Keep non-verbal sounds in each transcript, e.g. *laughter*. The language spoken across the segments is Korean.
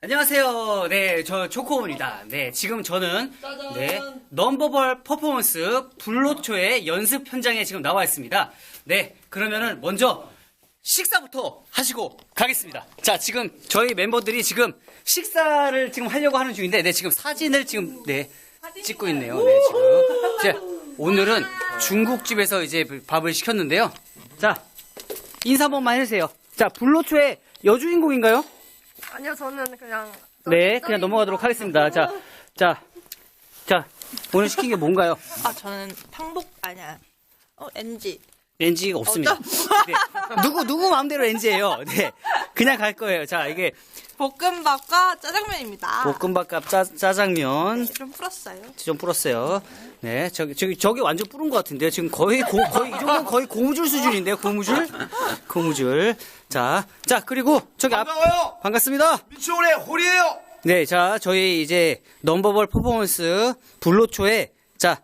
안녕하세요. 네, 저 조코입니다. 네, 지금 저는 네 넘버벌 퍼포먼스 불로초의 연습 현장에 지금 나와 있습니다. 네, 그러면은 먼저 식사부터 하시고 가겠습니다. 자, 지금 저희 멤버들이 지금 식사를 지금 하려고 하는 중인데, 네, 지금 사진을 지금 네 찍고 있네요. 네, 지금. 자, 오늘은 중국집에서 이제 밥을 시켰는데요. 자, 인사 한 번만 해주세요. 자, 불로초의 여주인공인가요? 아니요, 저는 그냥. 네, 그냥 넘어가도록 하겠습니다. 자, 자, 자, 오늘 시킨 게 뭔가요? *laughs* 아, 저는 탕복, 아니야. 어, NG. 렌지가 없습니다. 네, 누구, 누구 마음대로 렌지예요. 네, 그냥 갈 거예요. 자, 이게 볶음밥과 짜장면입니다. 볶음밥값 짜, 짜장면 좀 풀었어요. 좀 불었어요. 네, 저기, 저기, 저기 완전 뿌른 것 같은데요. 지금 거의, 고, 거의, 이 정도면 거의 고무줄 수준인데요. 고무줄? 고무줄. 자, 자, 그리고 저기 앞, 반가워요. 반갑습니다. 미치오의 홀이에요. 네, 자, 저희 이제 넘버벌 퍼포먼스 불로초에 자,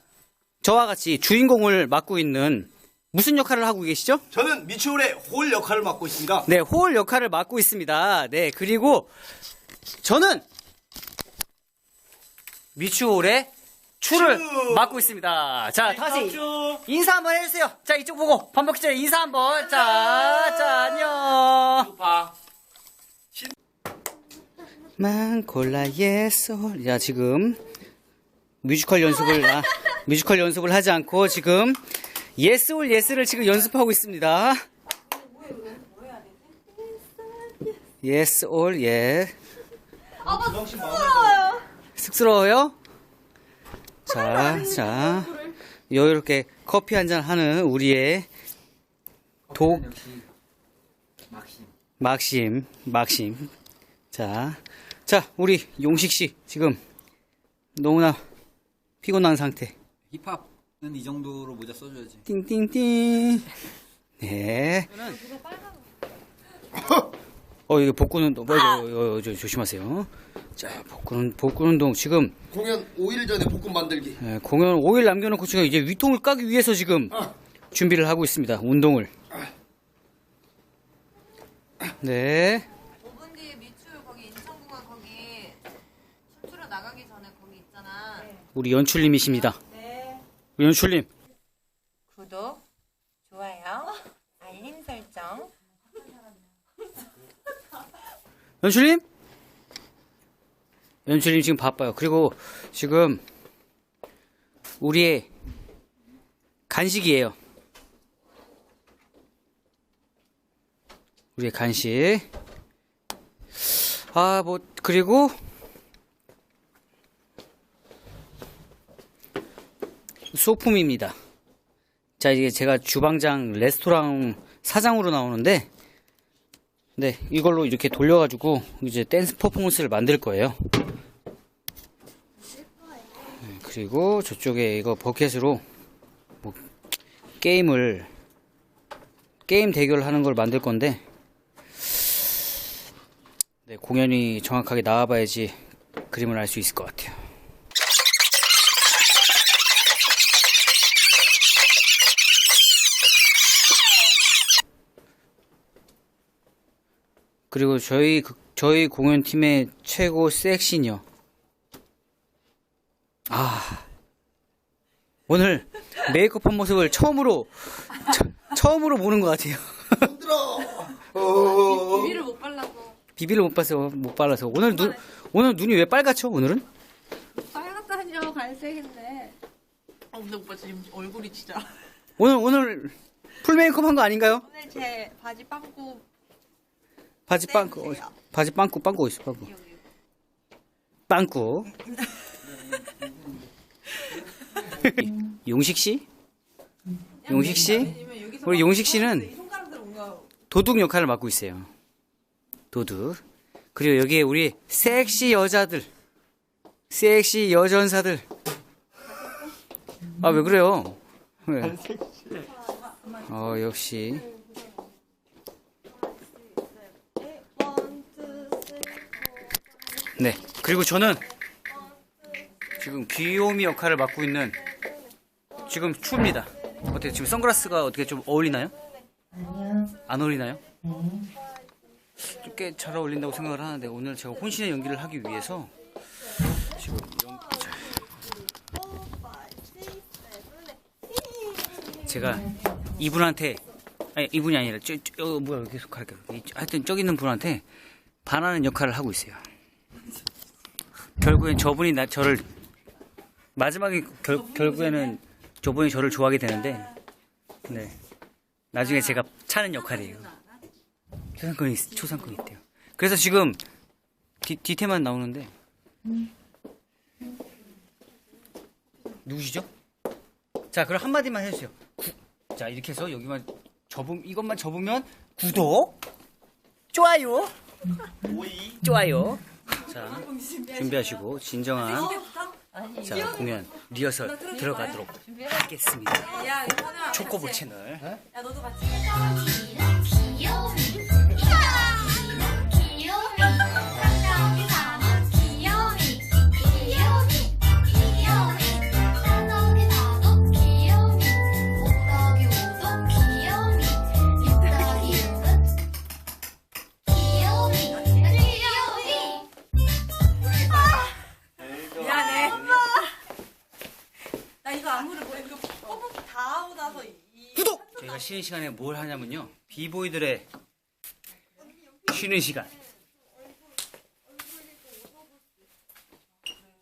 저와 같이 주인공을 맡고 있는 무슨 역할을 하고 계시죠? 저는 미치오의 홀 역할을 맡고 있습니다. 네, 홀 역할을 맡고 있습니다. 네, 그리고 저는 미추홀의 추를 추. 맡고 있습니다. 자, 다시 인사 한번 해주세요. 자, 이쪽 보고 밥 먹기 전에 인사 한번. 자, 자, 안녕. 만 골라 예솔. 야, 지금 뮤지컬 연습을 아, 뮤지컬 연습을 하지 않고 지금 예스 올 예스를 지금 연습하고 있습니다. 예스 올 예. 쑥스러워요? 자, 자. 이렇게 커피 한 잔 하는 우리의 독 막심, 막심. 자, 자, 우리 용식 씨 지금 너무나 피곤한 상태. 힙합은 이 정도로 모자 써줘야지. 띵띵띵. 네. *laughs* 어, 이거 복근 운동, 뭐, 이거, 이거, 이거 조심하세요. 자, 복근, 복근 운동. 지금, 공연 5일 전에 볶음 만들기. 예, 공연 5일 남겨놓고 지금 이제 위통을 까기 위해서 지금 준비를 하고 있습니다. 운동을. 네. 5분 뒤에 미추 거기 인천공항 거기 출출러 나가기 전에 거기 있잖아. 우리 연출님이십니다. 우리 연출님. 구독, 좋아요, 알림 설정. 연출님? 연출님 지금 바빠요. 그리고 지금 우리의 간식이에요. 우리의 간식. 아, 뭐, 그리고 소품입니다. 자, 이게 제가 주방장 레스토랑 사장으로 나오는데 네, 이걸로 이렇게 돌려가지고 이제 댄스 퍼포먼스를 만들 거예요. 네, 그리고 저쪽에 이거 버켓으로 뭐 게임을 게임 대결하는 걸 만들 건데 네, 공연이 정확하게 나와봐야지 그림을 알 수 있을 것 같아요. 그리고 저희 극- 저희 공연팀의 최고 섹시녀. 아 오늘 메이크업 한 모습을 처음으로 처, 음으로 보는 것 같아요. *laughs* 비비를 못 발라서 비비를 못 봐서 못 발라서 오늘 눈 오늘 눈이 왜 빨갛죠? 오늘은 빨갛다니요 갈색인데. 어, 근데 오빠 지금 얼굴이 진짜. 오늘 오늘 풀 메이크업 한 거 아닌가요? 오늘 제 바지 빵꾸 바지 빵꾸 어, 바지 빵꾸 빵꾸 있어 빵꾸. 빵꾸. *laughs* 용식 씨? 용식 씨? 우리 용식 씨는 도둑 역할을 맡고 있어요. 도둑. 그리고 여기에 우리 섹시 여자들 섹시 여전사들. 아 왜 그래요? 왜? 어 역시 네. 그리고 저는 지금 귀요미 역할을 맡고 있는 지금 추입니다. 어떻게 지금 선글라스가 어떻게 좀 어울리나요? 안 어울리나요? 좀꽤잘 어울린다고 생각을 하는데 오늘 제가 혼신의 연기를 하기 위해서 지금 연... 제가 이분한테 아니 이분이 아니라 저, 저 어, 뭐야 계속 갈게요. 이- 하여튼 저기 있는 분한테 반하는 역할을 하고 있어요. 결국엔 저분이 나 저를 마지막에 결, 결국에는 저분이 저를 좋아하게 되는데 네 나중에 제가 차는 역할이에요. 초상권이 있- 초상권이 있대요. 그래서 지금 뒤, 뒤태만 나오는데 누구시죠? 자 그럼 한마디만 해주세요. 구- 자 이렇게 해서 여기만 접음 이것만 접으면 구독 좋아요 좋아요 자 준비하시고 진정한 자 공연 리허설 들어가도록 하겠습니다. 초코보 채널. 야, 너도 같이. 나 이거 안무를 뭐 이거 뽀뽀 다 하고 나서 이 구독! 저희가 쉬는 시간에 뭘 하냐면요. 비보이들의 쉬는 시간.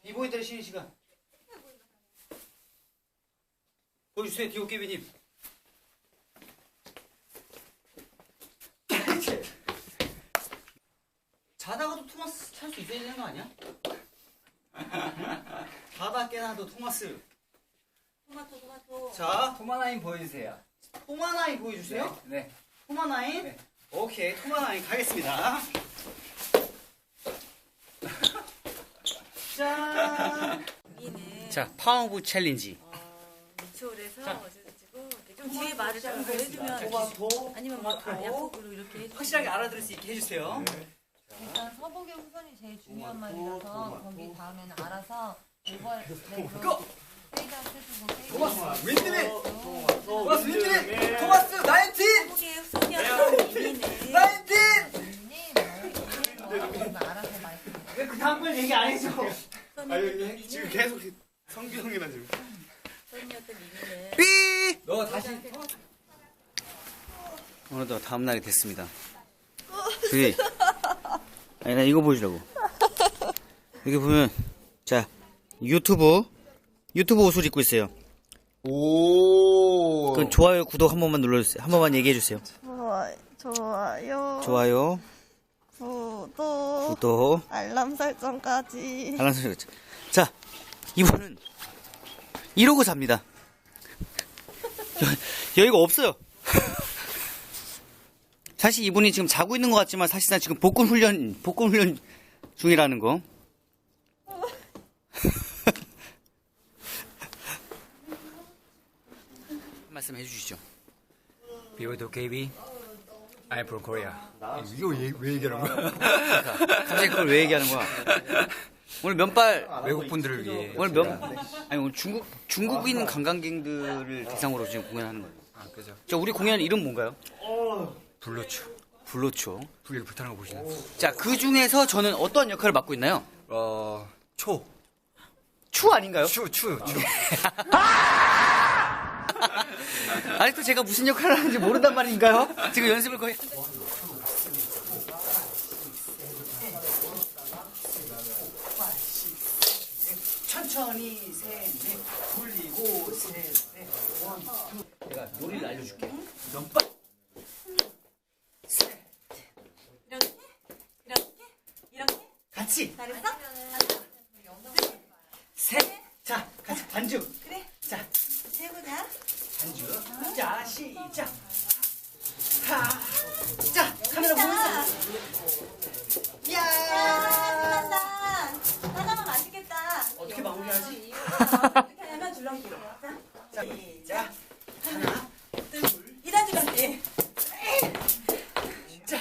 비보이들의 쉬는 시간. 보여주세요 디오케비님. 자다가도 토마스 찾을 수 있어야 되는 거 아니야? *laughs* 자다 깨나도 토마스 토마토 토마토. 자 토마나인 보여주세요. 토마나인 보여주세요 네. 토마나인? 네. 오케이, 토마나인 가겠습니다. *laughs* 짠! 여기는 자, 파워브 챌린지. 미추홀에서 어쩌고저쩌고 이렇게 좀 뒤에 말을 좀 해주면 토마토, 아니면 뭐 토마토. 약속으로 이렇게 해주면 확실하게 알아들을 수 있게 해주세요. 일단 서복의 후손이 제일 중요한 말이라서 거기 다음에는 알아서 이걸 고! 토마스 윈드밀. 토마스 네. 윈드밀. 토마스 나인틴. 나인틴. 그 다음 걸 얘기 안 해줘. 지금 계속 성규 형이나 지금. 후손이었던 이미는 삐! 너 다시 오늘도 다음 날이 됐습니다. 그게 아니 나 이거 보여주라고. 여기 보면 자 유튜브 유튜브 옷을 입고 있어요. 오. 그건 좋아요 구독 한 번만 눌러주세요. 한 번만 얘기해 주세요. 좋아요. 좋아요. 좋아요 구독. 구독 알람 설정까지. 알람 설정. 자 이분은 이러고 삽니다. 여, 여기가 없어요. *laughs* 사실 이분이 지금 자고 있는 것 같지만 사실상 지금 복근 훈련 복근 훈련 중이라는 거. 말씀 해 주시죠. 비오도 KB. I'm from Korea. 이거 왜, 왜 얘기하는 거야? 갑자기 그걸 왜 얘기하는 거야? 오늘 면발 외국 분들을 위해. 오늘 면 아니 오늘 중국 중국인 관광객들을 대상으로 지금 공연하는 거예요. 아, 그죠. 자 우리 공연 이름 뭔가요? 블루추. 불로초. 불길 불타는 거 보시나요? 자그 중에서 저는 어떤 역할을 맡고 있나요? 어, 초. 추 아닌가요? 추, 추, 추. *laughs* *laughs* 아직도 제가 무슨 역할을 하는지 모른단 말인가요? 지금 연습을 거의. 천천히 셋넷 돌리고 셋넷 원, 투. 내가 노래를 알려줄게. 면발. 셋. 이렇게 이렇게 이렇게 같이. 잘했어? 셋. 자, 같이 반주. 그래 자, 해보자. 반주. 자, 시작. 하. 자, 카메라 보면서. 야. 신난다. 하나만 맛있겠다. 어떻게 마무리하지? 이렇게 *laughs* 하면 줄넘기로. 자, 자, 시작. 하나, 이단 줄넘기. 자.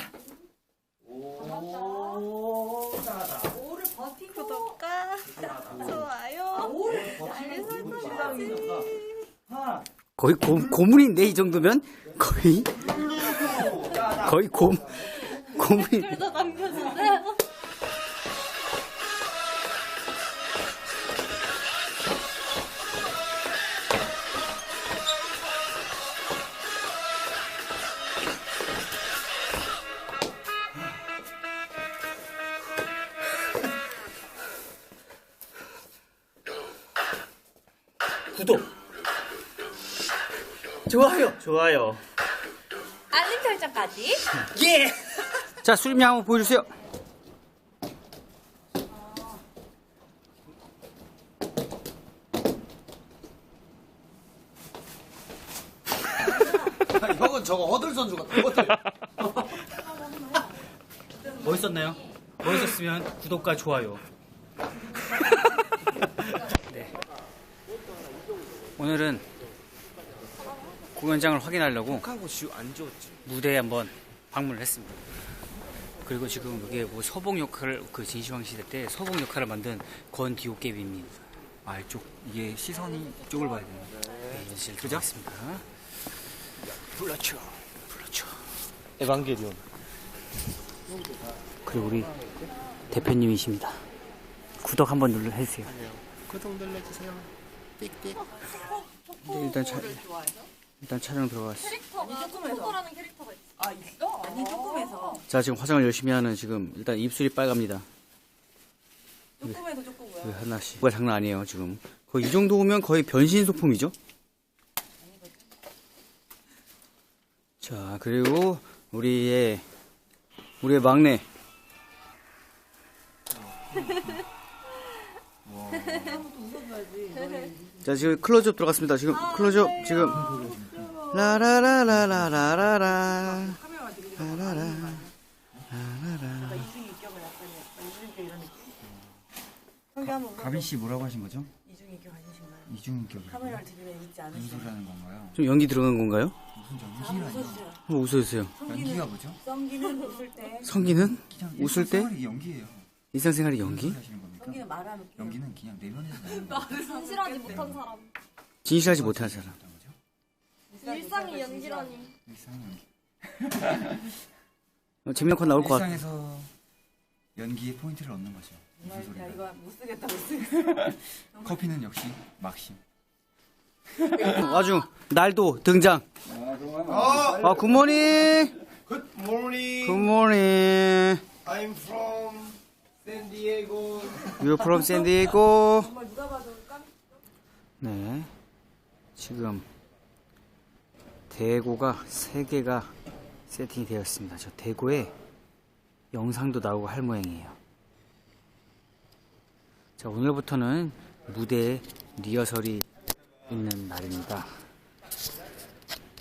오, 잘하다. 오를 버티고. 구독과 좋아요. 알림 설정까지. 거의 고, 고문인데 이 정도면 거의 거의 고 고문. 그래서 구독. 좋아요, 좋아요. 알림 설정까지. 예! *laughs* 자, 수림이 한번 보여주세요. 형은 저거 허들선수 같아. *laughs* 멋있었나요? 멋있었으면 구독과 좋아요. *laughs* 네. 오늘은 공연장을 확인하려고. 무대에 한번 방문을 했습니다. 그리고 지금 이게 뭐 서봉 역할을 그 진시황 시대 때 서봉 역할을 만든 권디오깨비입니다. 아 이쪽 이게 시선이 이쪽을 봐야 돼요. 네, 연실 들어가겠습니다. 불러줘, 불러줘. 에반게리온. 그리고 우리 대표님이십니다. 구독 한번 눌러 해주세요. 구독 눌러주세요. 삑삑. 네, 일단 차, 일단 촬영 들어갔어. 초코라는 캐릭터가 있어. 아 있어? 아니 조금에서. 자 지금 화장을 열심히 하는 지금 일단 입술이 빨갑니다. 조금에서 조금이야. 그 하나씩. 뭐가 장난 아니에요 지금. 거의 이 정도 오면 거의 변신 소품이죠. 자 그리고 우리의 우리의 막내. 자 지금 클로즈업 들어갔습니다. 지금 클로즈업 지금 라라라라라라라 라라라 라라라 가빈 씨 뭐라고 하신 거죠? 이중인격 아니신가요? 이중인격 카메라를 들이면 잊지 않으시죠? 소리라는 건가요? 좀 연기 들어간 건가요? 무슨 정신이라니 아, 웃어주세요. 한번 웃어주세요. 연기가 뭐죠? 썸기는 웃을 때, 성기는 웃을 때 생활이 연기예요. 일상생활이 연기? 성기는 말하는 연기는 그냥 내면에서 나는 거예요. 진실하지 못한 사람. 진실하지 못한 사람. 일상이 연기라니. 일상 연기. 어, 재미난 건 나올 것 같아. 일상에서 연기의 포인트를 얻는 거죠. 무슨 야 소리가? 이거 못 쓰겠다 못 쓰겠다. *laughs* 커피는 역시 막심. *laughs* 아주 날도 등장. 아 굿모닝. Good morning. 굿모닝. I'm from San Diego. You from San Diego. 정말 누가 봐도 깜. 네. 지금 대고가 세 개가 세팅이 되었습니다. 저 대고에 영상도 나오고 할 모양이에요. 자, 오늘부터는 무대 리허설이 있는 날입니다.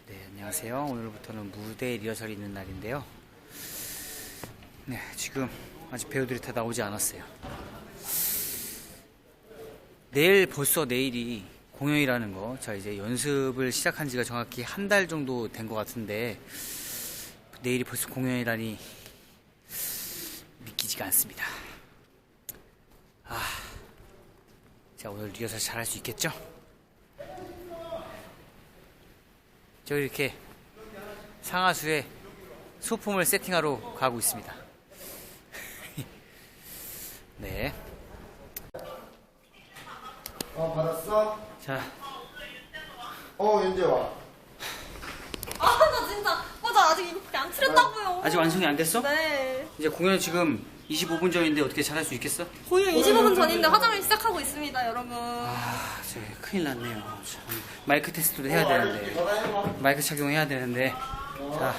네, 안녕하세요. 오늘부터는 무대 리허설이 있는 날인데요. 네, 지금 아직 배우들이 다 나오지 않았어요. 내일 벌써 내일이 공연이라는 거. 자, 이제 연습을 시작한 지가 정확히 한 달 정도 된 것 같은데, 내일이 벌써 공연이라니 믿기지가 않습니다. 아, 자, 오늘 리허설 잘할 수 있겠죠? 저 이렇게 상하수에 소품을 세팅하러 가고 있습니다. *laughs* 네. 어 받았어? 자, 어 언제 와? 아, 나 진짜. 맞아, 아직 이거밖에 안 칠했다고요. 아직 완성이 안 됐어? 네. 이제 공연 지금 25분 전인데 어떻게 잘할 수 있겠어? 공연 25분 전인데 화장을 시작하고 있습니다, 여러분. 아, 저 큰일 났네요. 참. 마이크 테스트도 해야 되는데. 마이크 착용해야 되는데. 자.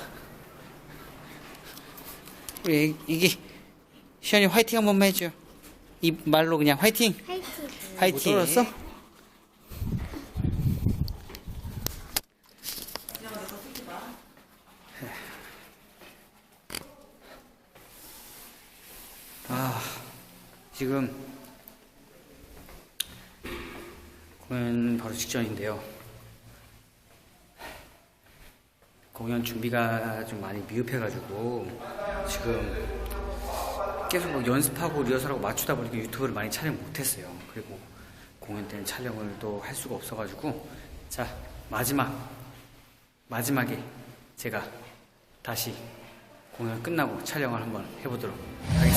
우리 이게 시연이 화이팅 한 번만 해줘. 이 말로 그냥 화이팅. 화이팅. 화이팅. 못 들었어? 지금 공연 바로 직전인데요. 공연 준비가 좀 많이 미흡해가지고 지금 계속 뭐 연습하고 리허설하고 맞추다 보니까 유튜브를 많이 촬영 못했어요. 그리고 공연 때는 촬영을 또 할 수가 없어가지고 자 마지막 마지막에 제가 다시 공연 끝나고 촬영을 한번 해보도록 하겠습니다.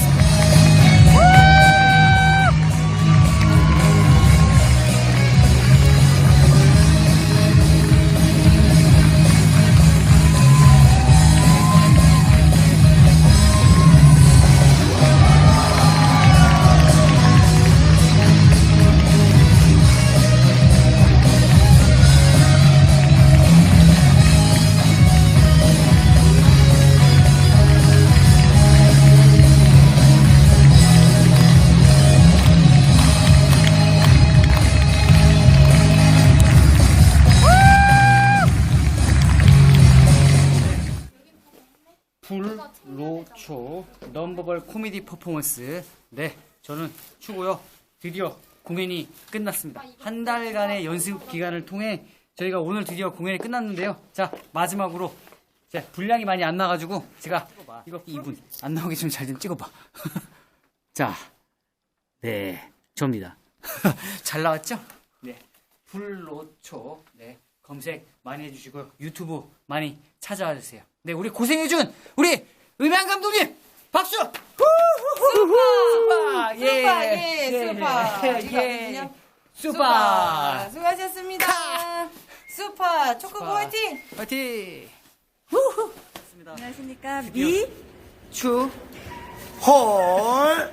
넘버벌 코미디 퍼포먼스. 네, 저는 추고요. 드디어 공연이 끝났습니다. 한 달간의 연습 기간을 통해 저희가 오늘 드디어 공연이 끝났는데요. 자, 마지막으로 자, 분량이 많이 안 나가지고 제가 이거 이분 안 나오게 좀 잘 좀 찍어봐. *laughs* 자, 네, 저입니다. *laughs* 잘 나왔죠? 네, 불로초 네 검색 많이 해주시고요. 유튜브 많이 찾아와 주세요. 네, 우리 고생해준 우리 음향 감독님 박수! 수파! 예, 수파, 예, 수파. 예, 이거 예. 아니군요. 수파! 수고하셨습니다. 수파 초코보 수파. 화이팅! 파이팅! 안녕하십니까 미 추, 헐.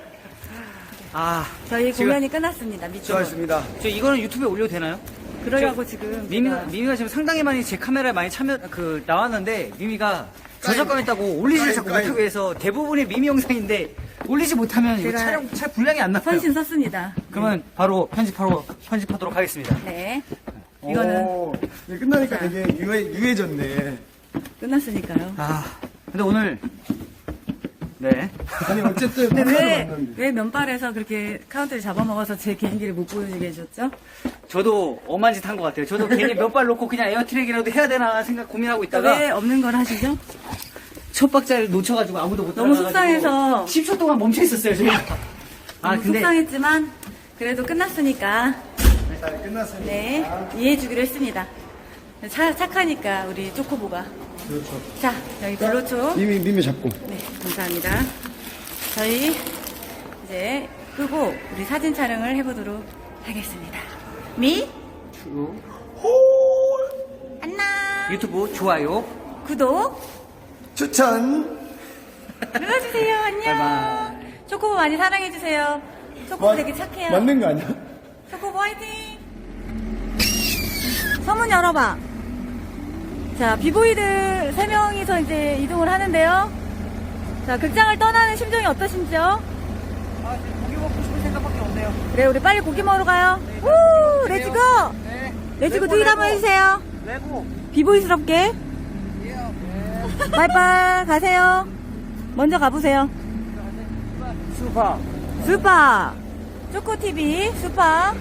아, 저희 지금- 공연이 끝났습니다. 미초. 수고하셨습니다. 저 이거는 유튜브에 올려도 되나요? 그러려고 지금 미미가, 제가 미미가 지금 상당히 많이 제 카메라에 많이 참여, 그, 나왔는데, 미미가 저작권 있다고 올리지 자꾸 까이고. 못하고 해서 대부분의 미미 영상인데, 올리지 못하면 이거 제가 촬영, 잘 분량이 안 나와요. 선심 썼습니다. 그러면 바로 편집하러, 편집하도록 하겠습니다. 네. 이거는 오, 이게 끝나니까 되게 유해, 유해졌네. 끝났으니까요. 아, 근데 오늘, 네. 아니, 어쨌든. 근데 왜, 만났는데. 왜 면발에서 그렇게 카운트를 잡아먹어서 제 개인기를 못 보여주게 해줬죠? 저도 엄한 짓 한 것 같아요. 저도 괜히 몇 발 놓고 그냥 에어트랙이라도 해야 되나 생각 고민하고 있다가, 왜 없는 걸 하시죠? 첫 박자를 놓쳐가지고 아무도 못 너무 따라가가지고 속상해서. 10초 동안 멈춰 있었어요, 저희가. 아, 너무 근데. 속상했지만 그래도 끝났으니까 잘 끝났으니까. 네 이해해주기로 했습니다. 차, 착하니까 우리 초코보가. 그렇죠. 자 여기 블로초. 미미, 미미 잡고. 네 감사합니다. 저희 이제 끄고 우리 사진 촬영을 해보도록 하겠습니다. 미 안녕 유튜브 좋아요. 구독 추천. 눌러주세요. 안녕. 초코보 많이 사랑해주세요. 초코보 마- 되게 착해요. 맞는 거 아니야? 초코보 화이팅! 서문 열어봐. 자, 비보이들 세명이서 이제 이동을 하는데요. 자, 극장을 떠나는 심정이 어떠신지요? 아, 고기 먹고 싶은 생각밖에 없네요. 그래, 우리 빨리 고기 먹으러 가요. 우! 렛츠고! 네. 렛츠고 두일 한번 해주세요. 레고. 비보이스럽게. 빠이빠이, 가세요. 먼저 가보세요. 수파. 수파! 초코TV, 수파.